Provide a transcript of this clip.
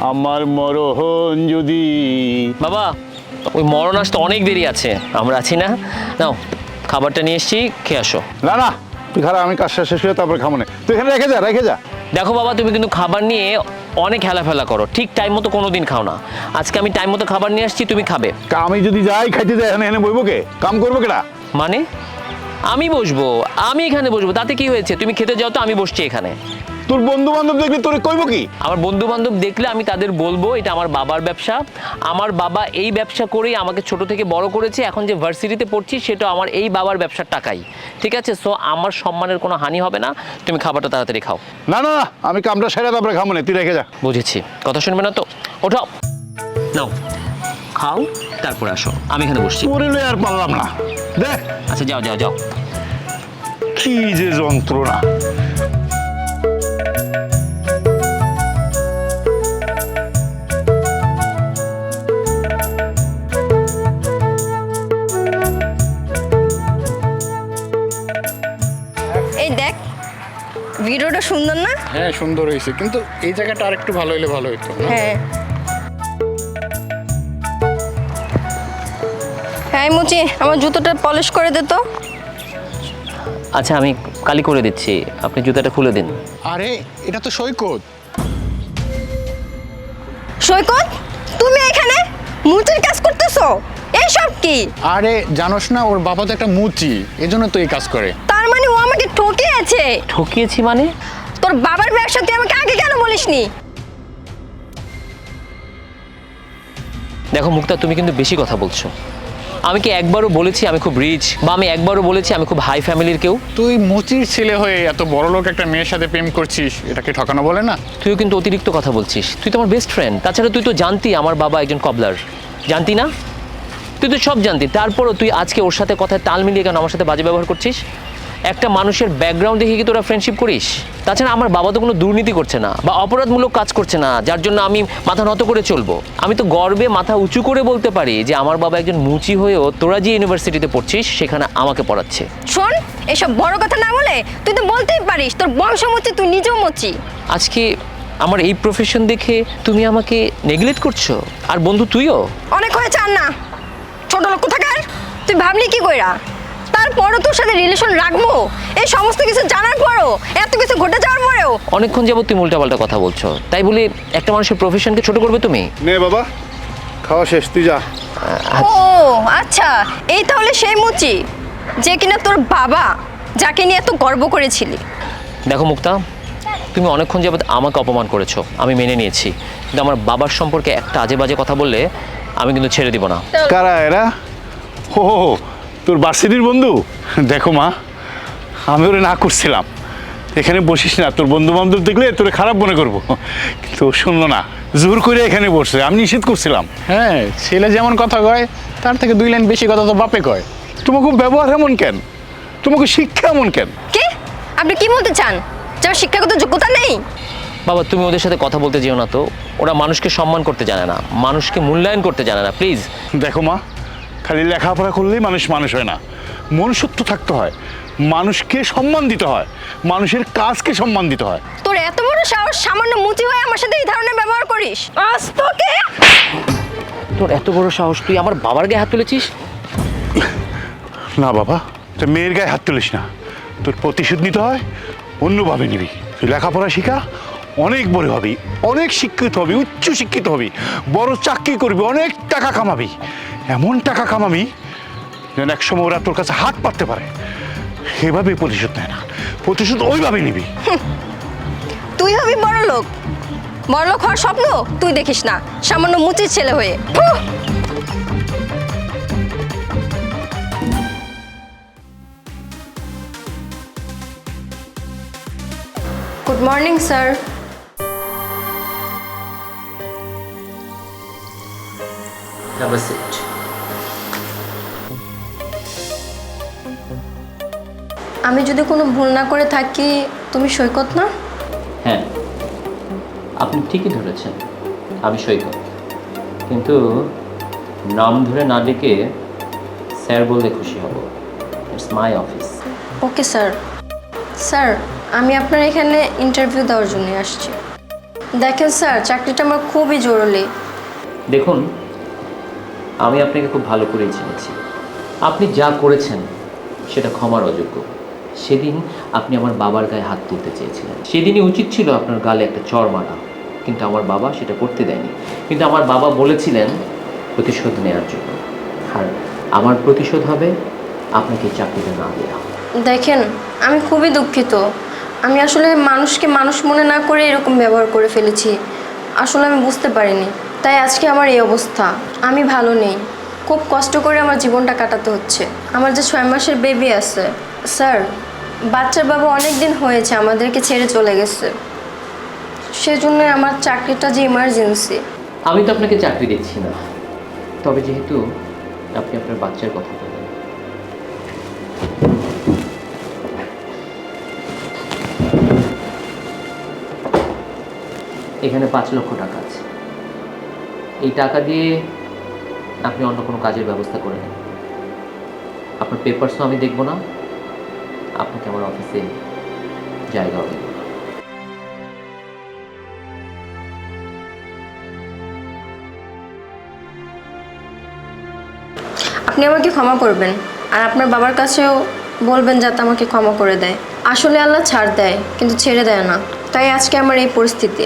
আমার মরহন যদি বাবা ওই মরণ আসতে অনেক দেরি আছে। আমরা আছি না। নাও খাবারটা নিয়ে এসছি খেয়ে আসো। না না তুই খারাপ আমি কাজটা শেষ হয়ে তারপরে খাব না। তুই এখানে রেখে যা রেখে যা। দেখো বাবা তুমি কিন্তু খাবার নিয়ে অনেক হেলাফেলা করো। ঠিক টাইম মতো কোনো দিন খাও না। আজকে আমি টাইম মতো খাবার নিয়ে আসছি তুমি খাবে। আমি যদি যাই খাইতে যাই এখানে এখানে বইবো কে? কাম করব কেটা মানে? আমি বসবো আমি এখানে বসবো তাতে কি হয়েছে? তুমি খেতে যাও তো আমি বসছি এখানে। তোর বন্ধু বান্ধব দেখবি তোরে কইবো কি? আমার বন্ধু বান্ধব দেখলে আমি তাদের বলব এটা আমার বাবার ব্যবসা। আমার বাবা এই ব্যবসা করেই আমাকে ছোট থেকে বড় করেছে এখন যে ভার্সিটিতে পড়ছি সেটা আমার এই বাবার ব্যবসার টাকাই। ঠিক আছে? সো আমার সম্মানের কোনো হানি হবে না তুমি খাবারটা তাড়াতাড়ি খাও। না না না আমি কামটা সেরে তারপরে খাব না তুই রেখে যা। বুঝেছি। কথা শুনবে না তো? ওঠাও নাও খাও তারপরে আসো। আমি এখানে বসছি। তোরে লই আর পারলাম না। দেখ আচ্ছা যাও যাও যাও। কি যে যন্ত্রণা। এই দেখ ভিডিওটা সুন্দর না? হ্যাঁ সুন্দর হয়েছে কিন্তু এই জায়গাটা আর একটু ভালো হলে ভালো হতো হ্যাঁ। হ্যাঁ মুচি আমার জুতোটা পলিশ করে দে তো। আচ্ছা আমি কালি করে দিচ্ছি। আপনি জুতাটা খুলে দিন। আরে এটা তো সৈকত। সৈকত তুমি এখানে মুচির কাজ করতেছো? এইসব কি? আরে জানোস না ওর বাবা তো একটা মুচি এজন্য তো এই কাজ করে। তার মানে ও আমাকে ঠকিয়েছে? ঠকিয়েছি মানে? তোর বাবার ব্যবসা তুই আমাকে আগে কেন বলিসনি? দেখো মুক্তা তুমি কিন্তু বেশি কথা বলছো। আমি কি একবারও বলেছি আমি খুব রিচ বা আমি একবারও বলেছি আমি খুব হাই ফ্যামিলির কেউ? তুই মুচির ছেলে হয়ে এত বড় লোক একটা মেয়ের সাথে প্রেম করছিস এটাকে ঠকানো বলে না? তুইও কিন্তু অতিরিক্ত কথা বলছিস। তুই তো আমার বেস্ট ফ্রেন্ড তাছাড়া তুই তো জানতি আমার বাবা একজন কবলার জানতি না? তুই তো সব জানতি। তারপরও তুই আজকে ওর সাথে কথায় তাল মিলিয়ে কেন আমার সাথে বাজে ব্যবহার করছিস? একটা মানুষের ব্যাকগ্রাউন্ড দেখে কি তোরা ফ্রেন্ডশিপ করিস? তাছাড়া আমার বাবা তো কোনো দুর্নীতি করছে না বা অপরাধমূলক কাজ করছে না যার জন্য আমি মাথা নত করে চলবো। আমি তো গর্বে মাথা উঁচু করে বলতে পারি যে আমার বাবা একজন মুচি হয়েও তোরা যে ইউনিভার্সিটিতে পড়ছিস সেখানে আমাকে পড়াচ্ছে। শোন এসব বড় কথা না বলে তুই তো বলতেই পারিস তোর বংশ মুচি তুই নিজেও মুচি। আজকে আমার এই প্রফেশন দেখে তুমি আমাকে নেগলেক্ট করছ? আর বন্ধু তুইও? অনেক হয়েছে আর না ছোট লোক কোথাকার? তুই ভাবলি কি কইরা? তারপরও তোর সাথে রিলেশন রাখব? এই সমস্ত কিছু জানার পরও এত কিছু ঘটে যাওয়ার পরেও? অনেকক্ষণ যাবত তুমি উল্টাপাল্টা কথা বলছো। তাই বলে একটা মানুষের প্রফেশনকে ছোট করবে তুমি? নে বাবা খাওয়া শেষ তুই যা। ও আচ্ছা এই তাহলে সেই মুচি যে কিনা তোর বাবা যাকে নিয়ে এত গর্ব করেছিলি। দেখো মুক্তা তুমি অনেকক্ষণ যাবত আমাকে অপমান করেছ আমি মেনে নিয়েছি। কিন্তু আমার বাবার সম্পর্কে একটা আজে বাজে কথা বললে আমি কিন্তু ছেড়ে দিব না। কারা এরা? হো, তোর বার্সিটির বন্ধু? দেখো মা আমি ওরে না করছিলাম। এখানে বসিস না তোর বন্ধু বান্ধব দেখলে তোরে খারাপ মনে করব। কিন্তু শুনলো না জোর করে এখানে বসছে আমি নিষেধ করছিলাম। হ্যাঁ ছেলে যেমন কথা কয় তার থেকে দুই লাইন বেশি কথা তো বাপে কয়। তোমাকে ব্যবহার এমন কেন? তোমাকে শিক্ষা এমন কেন? কি? আপনি কি বলতে চান? যার শিক্ষাগত যোগ্যতা নেই। বাবা তুমি ওদের সাথে কথা বলতে যেও না তো। ওরা মানুষকে সম্মান করতে জানে না মানুষকে মূল্যায়ন করতে জানে না প্লিজ দেখো মা খালি লেখাপড়া করলেই মানুষ মানুষ হয় না। মনুষ্যত্ব থাকতে হয়। মানুষকে সম্মান দিতে হয়। মানুষের কাজকে সম্মান দিতে হয়। তোর এত বড় সাহস সামান্য মুচি হয়ে আমার সাথে এই ধরনের ব্যবহার করিস। আজ তোকে তোর এত বড় সাহস তুই আমার বাবার গায়ে হাত তুলেছিস? না বাবা তুই মেয়ের গায়ে হাত তুলিস না। তোর প্রতিশোধ নিতে হয় অন্যভাবে নিবি। তুই লেখাপড়া শিখা অনেক বড় হবি অনেক শিক্ষিত হবি উচ্চ শিক্ষিত হবি বড় চাকরি করবি অনেক টাকা কামাবি। এমন টাকা কামাবি যেন একসময় ওরা তোর কাছে হাত পাততে পারে। সেভাবে প্রতিশোধ নেয় না। প্রতিশোধ ওইভাবে নিবি। তুই হবি বড় লোক। বড় লোক হওয়ার স্বপ্ন তুই দেখিস না। সামান্য মুচির ছেলে হয়ে। Good morning sir Have a seat. আমি যদি কোনো ভুল না করে থাকি তুমি সৈকত না? হ্যাঁ আপনি ঠিকই ধরেছেন আমি সৈকত। কিন্তু নাম ধরে না ডেকে স্যার বললে খুশি হব। It's my office okay sir. Sir আমি আপনার এখানে ইন্টারভিউ দেওয়ার জন্য আসছি। দেখেন স্যার চাকরিটা আমার খুবই জরুরি। দেখুন আমি আপনাকে খুব ভালো করেই চিনেছি। আপনি যা করেছেন সেটা ক্ষমার অযোগ্য। সেদিন আপনি আমার বাবার গায়ে হাত তুলতে চেয়েছিলেন। সেদিনই উচিত ছিল আপনার গালে একটা চর মারা, কিন্তু আমার বাবা সেটা করতে দেয়নি। কিন্তু আমার বাবা বলেছিলেন, প্রতিশোধ নেওয়ার জন্য। আর আমার প্রতিশোধ হবে, আপনাকে চাকরিটা না দেওয়া দেখেন, আমি খুবই দুঃখিত। আমি আসলে মানুষকে মানুষ মনে না করে এরকম ব্যবহার করে ফেলেছি। আসলে আমি বুঝতে পারিনি, তাই আজকে আমার এই অবস্থা। আমি ভালো নেই। খুব কষ্ট করে আমার জীবনটা কাটাতে হচ্ছে। আমার যে ছয় মাসের বেবি আছে, স্যার বাচ্চার বাবা অনেক দিন হয়েছে, আমাদেরকে ছেড়ে চলে গেছে। সেজন্য আমার চাকরিটা যে ইমার্জেন্সি আমি তো আপনাকে চাকরি দিচ্ছি না। তবে যেহেতু আপনি আপনার বাচ্চার কথা বলেন এখানে পাঁচ লক্ষ টাকা আছে। এই টাকা দিয়ে আপনি অন্য কোনো কাজের ব্যবস্থা করে নেন। আপনার পেপারসও আমি দেখব না। আপনাকে আমার অফিসে জায়গা হবে। আপনি আমাকে ক্ষমা করবেন, আর আপনার বাবার কাছেও বলবেন যাতে আমাকে ক্ষমা করে দেয়। আসলে আল্লাহ ছাড় দেয়, কিন্তু ছেড়ে দেয় না। তাই আজকে আমার এই পরিস্থিতি।